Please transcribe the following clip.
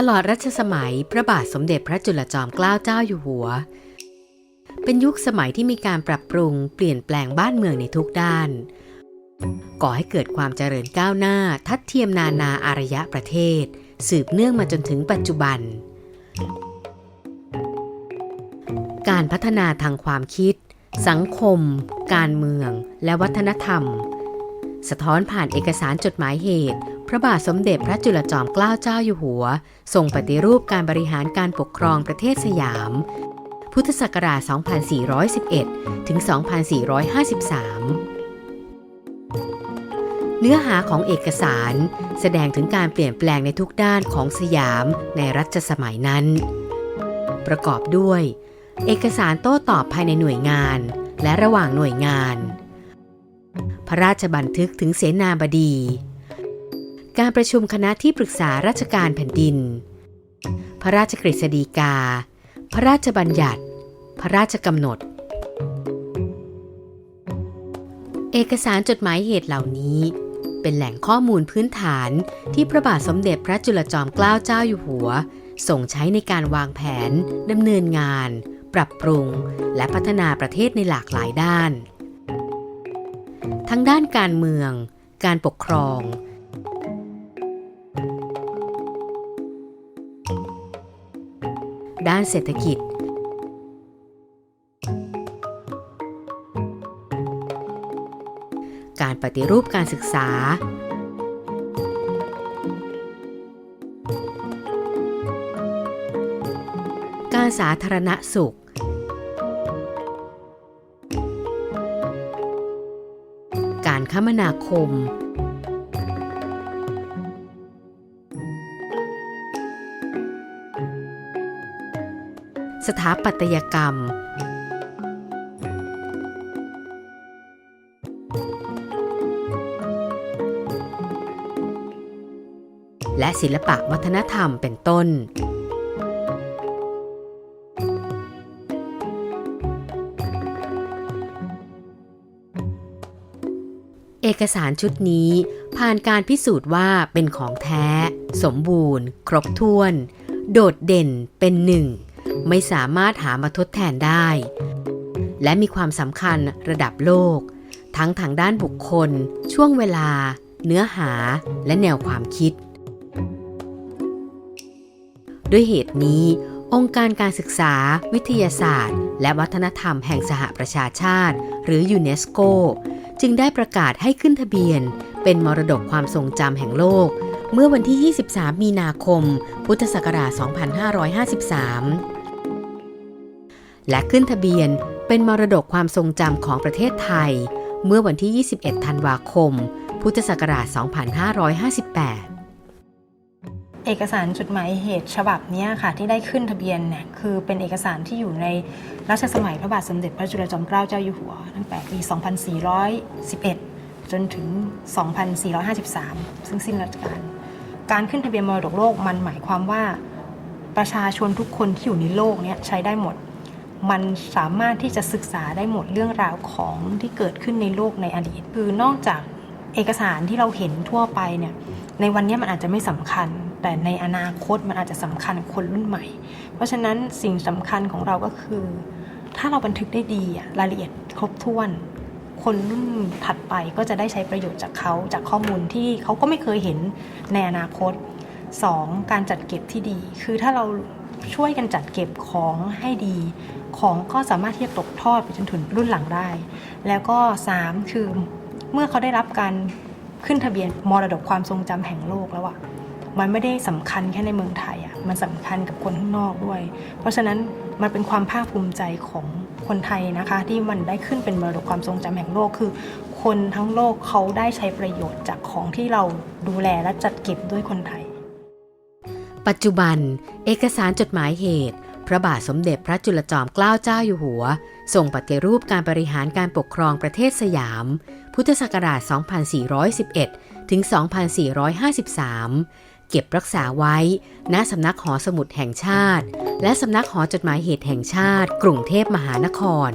ตลอดรัชสมัยพระบาทสมเด็จพระจุลจอมเกล้าเจ้าอยู่หัว เป็นยุคสมัยที่มีการปรับปรุงเปลี่ยนแปลงบ้านเมืองในทุกด้าน ก่อให้เกิดความเจริญก้าวหน้าทัดเทียมนานาอารยะประเทศ สืบเนื่องมาจนถึงปัจจุบัน การพัฒนาทางความคิด สังคม การเมือง และวัฒนธรรม สะท้อนผ่านเอกสารจดหมายเหตุ พระบาทสมเด็จพระจุลจอมเกล้าเจ้าอยู่หัวทรงปฏิรูปการบริหารการปกครองประเทศสยาม พุทธศักราช 2411 ถึง 2453 เนื้อหาของเอกสารแสดงถึงการเปลี่ยนแปลงในทุกด้านของสยามในรัชสมัยนั้น ประกอบด้วย เอกสารโต้ตอบภายในหน่วยงานและระหว่างหน่วยงาน พระราชบันทึกถึงเสนาบดี การประชุมคณะที่ปรึกษาราชการแผ่นดิน พระราชกฤษฎีกา พระราชบัญญัติ พระราชกำหนด เอกสารจดหมายเหตุเหล่านี้ เป็นแหล่งข้อมูลพื้นฐานที่พระบาทสมเด็จพระจุลจอมเกล้าเจ้าอยู่หัวส่งใช้ในการวางแผนดำเนินงาน ปรับปรุง และพัฒนาประเทศในหลากหลายด้าน ทั้งด้านการเมือง การปกครอง ด้านเศรษฐกิจ การปฏิรูปการศึกษา การสาธารณสุข การคมนาคม สถาปัตยกรรม และศิลปะวัฒนธรรมเป็นต้นเอกสารชุดนี้ผ่านการพิสูจน์ว่าเป็นของแท้ สมบูรณ์ ครบถ้วน โดดเด่นเป็นหนึ่ง ไม่สามารถหามาทดแทนได้ และมีความสำคัญระดับโลก ทั้งทางด้านบุคคล ช่วงเวลา เนื้อหาและแนวความคิด ด้วยเหตุนี้ องค์การการศึกษา วิทยาศาสตร์ และวัฒนธรรมแห่งสหประชาชาติ หรือยูเนสโกจึงได้ประกาศให้ขึ้นทะเบียน เป็นมรดกความทรงจำแห่งโลก เมื่อวันที่ 23 มีนาคม พุทธศักราช 2553 และขึ้นทะเบียนเป็นมรดกความทรงจำของประเทศไทย เมื่อวันที่ 21 ธันวาคม พุทธศักราช 2558เอกสารจดหมายเหตุฉบับนี้ค่ะที่ได้ขึ้นทะเบียนเนี่ยคือเป็นเอกสารที่อยู่ในรัชสมัยพระบาทสมเด็จพระจุลจอมเกล้าเจ้าอยู่หัว ตั้งแต่ปี 2411 จนถึง 2453 ซึ่งสิ้นรัชกาลการขึ้นทะเบียนมรดกโลกมันหมายความว่า ประชาชนทุกคนที่อยู่ในโลกนี้ใช้ได้หมด มันสามารถที่จะศึกษาได้หมดเรื่องราวของที่เกิดขึ้นในโลกในอดีต คือนอกจากเอกสารที่เราเห็นทั่วไปเนี่ยในวันนี้มันอาจจะไม่สำคัญ แต่ในอนาคตมันอาจจะสำคัญคนรุ่นใหม่ เพราะฉะนั้นสิ่งสำคัญของเราก็คือ ถ้าเราบันทึกได้ดีรายละเอียดครบถ้วน คนรุ่นถัดไปก็จะได้ใช้ประโยชน์จากเขาจากข้อมูลที่เขาก็ไม่เคยเห็นในอนาคต 2. การจัดเก็บที่ดี คือถ้าเรา ช่วยกันจัดเก็บของให้ดี ของก็สามารถที่จะตกทอดไปจนถึงรุ่นหลังได้ แล้วก็ 3 คือเมื่อเขาได้รับการขึ้นทะเบียนมรดกความทรงจำแห่งโลกแล้วอะมันไม่ได้สำคัญแค่ในเมืองไทยอะมันสำคัญกับคนข้างนอกด้วย เพราะฉะนั้นมันเป็นความภาคภูมิใจของคนไทยนะคะ ที่มันได้ขึ้นเป็นมรดกความทรงจำแห่งโลกคือ คนทั้งโลกเขาได้ใช้ประโยชน์จากของที่เราดูแลและจัดเก็บด้วยคนไทย ปัจจุบัน เอกสารจดหมายเหตุ พระบาทสมเด็จพระจุลจอมเกล้าเจ้าอยู่หัวส่งปฏิรูปการบริหารการปกครองประเทศสยาม พุทธศักราช 2411 ถึง 2453 เก็บรักษาไว้ ณสำนักหอสมุดแห่งชาติ และสำนักหอจดหมายเหตุแห่งชาติ กรุงเทพมหานคร